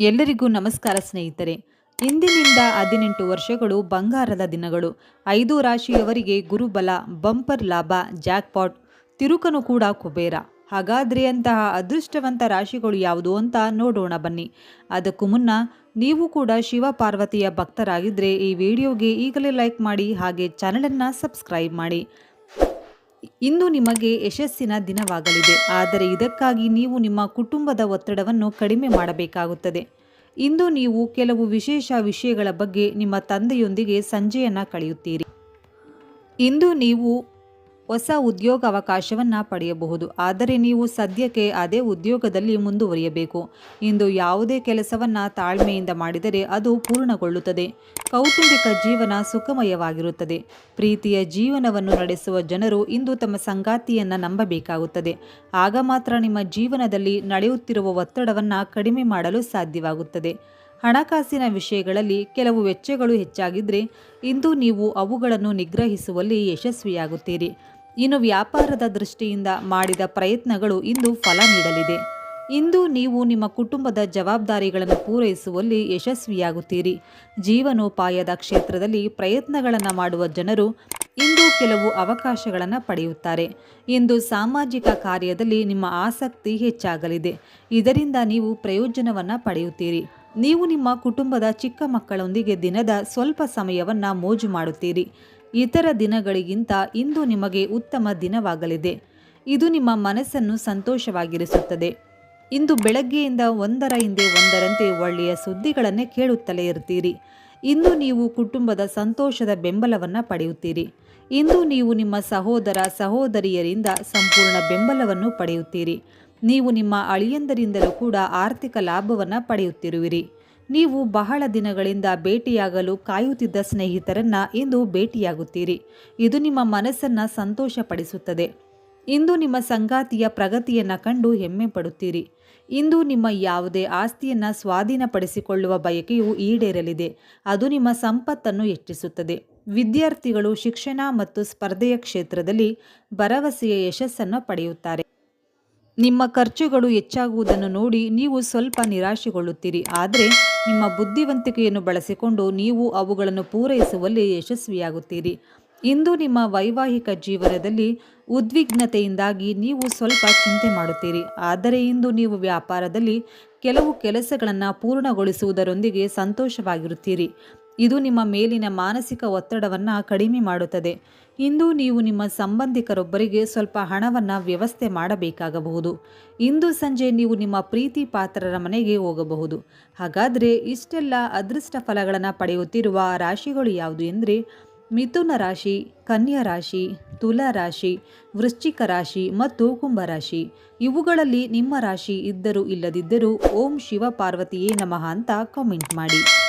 ಎಲ್ಲರಿಗೂ ನಮಸ್ಕಾರ ಸ್ನೇಹಿತರೆ. ಇಂದಿನಿಂದ ಹದಿನೆಂಟು ವರ್ಷಗಳು ಬಂಗಾರದ ದಿನಗಳು. ಐದು ರಾಶಿಯವರಿಗೆ ಗುರುಬಲ, ಬಂಪರ್ ಲಾಭ, ಜಾಕ್ಪಾಟ್, ತಿರುಕನು ಕೂಡ ಕುಬೇರ. ಹಾಗಾದ್ರೆ ಅಂತಹ ಅದೃಷ್ಟವಂತ ರಾಶಿಗಳು ಯಾವುದು ಅಂತ ನೋಡೋಣ ಬನ್ನಿ. ಅದಕ್ಕೂ ಮುನ್ನ ನೀವು ಕೂಡ ಶಿವ ಪಾರ್ವತಿಯ ಭಕ್ತರಾಗಿದ್ದರೆ ಈ ವಿಡಿಯೋಗೆ ಈಗಲೇ ಲೈಕ್ ಮಾಡಿ ಹಾಗೆ ಚಾನಲನ್ನು ಸಬ್ಸ್ಕ್ರೈಬ್ ಮಾಡಿ. ಇಂದು ನಿಮಗೆ ಯಶಸ್ಸಿನ ದಿನವಾಗಲಿದೆ, ಆದರೆ ಇದಕ್ಕಾಗಿ ನೀವು ನಿಮ್ಮ ಕುಟುಂಬದ ಒತ್ತಡವನ್ನು ಕಡಿಮೆ ಮಾಡಬೇಕಾಗುತ್ತದೆ. ಇಂದು ನೀವು ಕೆಲವು ವಿಶೇಷ ವಿಷಯಗಳ ಬಗ್ಗೆ ನಿಮ್ಮ ತಂದೆಯೊಂದಿಗೆ ಸಂಜೆಯನ್ನು ಕಳೆಯುತ್ತೀರಿ. ಇಂದು ನೀವು ಹೊಸ ಉದ್ಯೋಗ ಅವಕಾಶವನ್ನು ಪಡೆಯಬಹುದು. ಆದರೆ ನೀವು ಸದ್ಯಕ್ಕೆ ಅದೇ ಉದ್ಯೋಗದಲ್ಲಿ ಮುಂದುವರಿಯಬೇಕು. ಇಂದು ಯಾವುದೇ ಕೆಲಸವನ್ನು ತಾಳ್ಮೆಯಿಂದ ಮಾಡಿದರೆ ಅದು ಪೂರ್ಣಗೊಳ್ಳುತ್ತದೆ. ಕೌಟುಂಬಿಕ ಜೀವನ ಸುಖಮಯವಾಗಿರುತ್ತದೆ. ಪ್ರೀತಿಯ ಜೀವನವನ್ನು ನಡೆಸುವ ಜನರು ಇಂದು ತಮ್ಮ ಸಂಗಾತಿಯನ್ನು ನಂಬಬೇಕಾಗುತ್ತದೆ. ಆಗ ಮಾತ್ರ ನಿಮ್ಮ ಜೀವನದಲ್ಲಿ ನಡೆಯುತ್ತಿರುವ ಒತ್ತಡವನ್ನು ಕಡಿಮೆ ಮಾಡಲು ಸಾಧ್ಯವಾಗುತ್ತದೆ. ಹಣಕಾಸಿನ ವಿಷಯಗಳಲ್ಲಿ ಕೆಲವು ವೆಚ್ಚಗಳು ಹೆಚ್ಚಾಗಿದ್ದರೆ ಇಂದು ನೀವು ಅವುಗಳನ್ನು ನಿಗ್ರಹಿಸುವಲ್ಲಿ ಯಶಸ್ವಿಯಾಗುತ್ತೀರಿ. ಇನ್ನು ವ್ಯಾಪಾರದ ದೃಷ್ಟಿಯಿಂದ ಮಾಡಿದ ಪ್ರಯತ್ನಗಳು ಇಂದು ಫಲ ನೀಡಲಿದೆ. ಇಂದು ನೀವು ನಿಮ್ಮ ಕುಟುಂಬದ ಜವಾಬ್ದಾರಿಗಳನ್ನು ಪೂರೈಸುವಲ್ಲಿ ಯಶಸ್ವಿಯಾಗುತ್ತೀರಿ. ಜೀವನೋಪಾಯದ ಕ್ಷೇತ್ರದಲ್ಲಿ ಪ್ರಯತ್ನಗಳನ್ನು ಮಾಡುವ ಜನರು ಇಂದು ಕೆಲವು ಅವಕಾಶಗಳನ್ನು ಪಡೆಯುತ್ತಾರೆ. ಇಂದು ಸಾಮಾಜಿಕ ಕಾರ್ಯದಲ್ಲಿ ನಿಮ್ಮ ಆಸಕ್ತಿ ಹೆಚ್ಚಾಗಲಿದೆ. ಇದರಿಂದ ನೀವು ಪ್ರಯೋಜನವನ್ನು ಪಡೆಯುತ್ತೀರಿ. ನೀವು ನಿಮ್ಮ ಕುಟುಂಬದ ಚಿಕ್ಕ ಮಕ್ಕಳೊಂದಿಗೆ ದಿನದ ಸ್ವಲ್ಪ ಸಮಯವನ್ನು ಮೋಜು ಮಾಡುತ್ತೀರಿ. ಇತರ ದಿನಗಳಿಗಿಂತ ಇಂದು ನಿಮಗೆ ಉತ್ತಮ ದಿನವಾಗಲಿದೆ. ಇದು ನಿಮ್ಮ ಮನಸ್ಸನ್ನು ಸಂತೋಷವಾಗಿರಿಸುತ್ತದೆ. ಇಂದು ಬೆಳಗ್ಗೆಯಿಂದ ಒಂದರ ಹಿಂದೆ ಒಂದರಂತೆ ಒಳ್ಳೆಯ ಸುದ್ದಿಗಳನ್ನೇ ಕೇಳುತ್ತಲೇ ಇರ್ತೀರಿ. ಇಂದು ನೀವು ಕುಟುಂಬದ ಸಂತೋಷದ ಬೆಂಬಲವನ್ನು ಪಡೆಯುತ್ತೀರಿ. ಇಂದು ನೀವು ನಿಮ್ಮ ಸಹೋದರ ಸಹೋದರಿಯರಿಂದ ಸಂಪೂರ್ಣ ಬೆಂಬಲವನ್ನು ಪಡೆಯುತ್ತೀರಿ. ನೀವು ನಿಮ್ಮ ಅಳಿಯಂದರಿಂದಲೂ ಕೂಡ ಆರ್ಥಿಕ ಲಾಭವನ್ನು ಪಡೆಯುತ್ತಿರುವಿರಿ. ನೀವು ಬಹಳ ದಿನಗಳಿಂದ ಭೇಟಿಯಾಗಲು ಕಾಯುತ್ತಿದ್ದ ಸ್ನೇಹಿತರನ್ನ ಇಂದು ಭೇಟಿಯಾಗುತ್ತೀರಿ. ಇದು ನಿಮ್ಮ ಮನಸ್ಸನ್ನು ಸಂತೋಷಪಡಿಸುತ್ತದೆ. ಇಂದು ನಿಮ್ಮ ಸಂಗಾತಿಯ ಪ್ರಗತಿಯನ್ನು ಕಂಡು ಹೆಮ್ಮೆ ಪಡುತ್ತೀರಿ ಇಂದು ನಿಮ್ಮ ಯಾವುದೇ ಆಸ್ತಿಯನ್ನು ಸ್ವಾಧೀನಪಡಿಸಿಕೊಳ್ಳುವ ಬಯಕೆಯು ಈಡೇರಲಿದೆ. ಅದು ನಿಮ್ಮ ಸಂಪತ್ತನ್ನು ಹೆಚ್ಚಿಸುತ್ತದೆ. ವಿದ್ಯಾರ್ಥಿಗಳು ಶಿಕ್ಷಣ ಮತ್ತು ಸ್ಪರ್ಧೆಯ ಕ್ಷೇತ್ರದಲ್ಲಿ ಭರವಸೆಯ ಯಶಸ್ಸನ್ನು ಪಡೆಯುತ್ತಾರೆ. ನಿಮ್ಮ ಖರ್ಚುಗಳು ಹೆಚ್ಚಾಗುವುದನ್ನು ನೋಡಿ ನೀವು ಸ್ವಲ್ಪ ನಿರಾಶೆಗೊಳ್ಳುತ್ತೀರಿ. ಆದರೆ ನಿಮ್ಮ ಬುದ್ಧಿವಂತಿಕೆಯನ್ನು ಬಳಸಿಕೊಂಡು ನೀವು ಅವುಗಳನ್ನು ಪೂರೈಸುವಲ್ಲಿ ಯಶಸ್ವಿಯಾಗುತ್ತೀರಿ. ಇಂದು ನಿಮ್ಮ ವೈವಾಹಿಕ ಜೀವನದಲ್ಲಿ ಉದ್ವಿಗ್ನತೆಯಿಂದಾಗಿ ನೀವು ಸ್ವಲ್ಪ ಚಿಂತೆ ಮಾಡುತ್ತೀರಿ. ಆದರೆ ಇಂದು ನೀವು ವ್ಯಾಪಾರದಲ್ಲಿ ಕೆಲವು ಕೆಲಸಗಳನ್ನು ಪೂರ್ಣಗೊಳಿಸುವುದರೊಂದಿಗೆ ಸಂತೋಷವಾಗಿರುತ್ತೀರಿ. ಇದು ನಿಮ್ಮ ಮೇಲಿನ ಮಾನಸಿಕ ಒತ್ತಡವನ್ನು ಕಡಿಮೆ ಮಾಡುತ್ತದೆ. ಇಂದು ನೀವು ನಿಮ್ಮ ಸಂಬಂಧಿಕರೊಬ್ಬರಿಗೆ ಸ್ವಲ್ಪ ಹಣವನ್ನು ವ್ಯವಸ್ಥೆ ಮಾಡಬೇಕಾಗಬಹುದು. ಇಂದು ಸಂಜೆ ನೀವು ನಿಮ್ಮ ಪ್ರೀತಿ ಪಾತ್ರರ ಮನೆಗೆ ಹೋಗಬಹುದು. ಹಾಗಾದರೆ ಇಷ್ಟೆಲ್ಲ ಅದೃಷ್ಟ ಫಲಗಳನ್ನು ಪಡೆಯುತ್ತಿರುವ ರಾಶಿಗಳು ಯಾವುದು ಎಂದರೆ, ಮಿಥುನ ರಾಶಿ, ಕನ್ಯಾ ರಾಶಿ, ತುಲಾ ರಾಶಿ, ವೃಶ್ಚಿಕ ರಾಶಿ ಮತ್ತು ಕುಂಭರಾಶಿ ಇವುಗಳಲ್ಲಿ ನಿಮ್ಮ ರಾಶಿ ಇದ್ದರೂ ಇಲ್ಲದಿದ್ದರೂ ಓಂ ಶಿವ ಪಾರ್ವತಿಯೇ ನಮಃ ಅಂತ ಕಾಮೆಂಟ್ ಮಾಡಿ.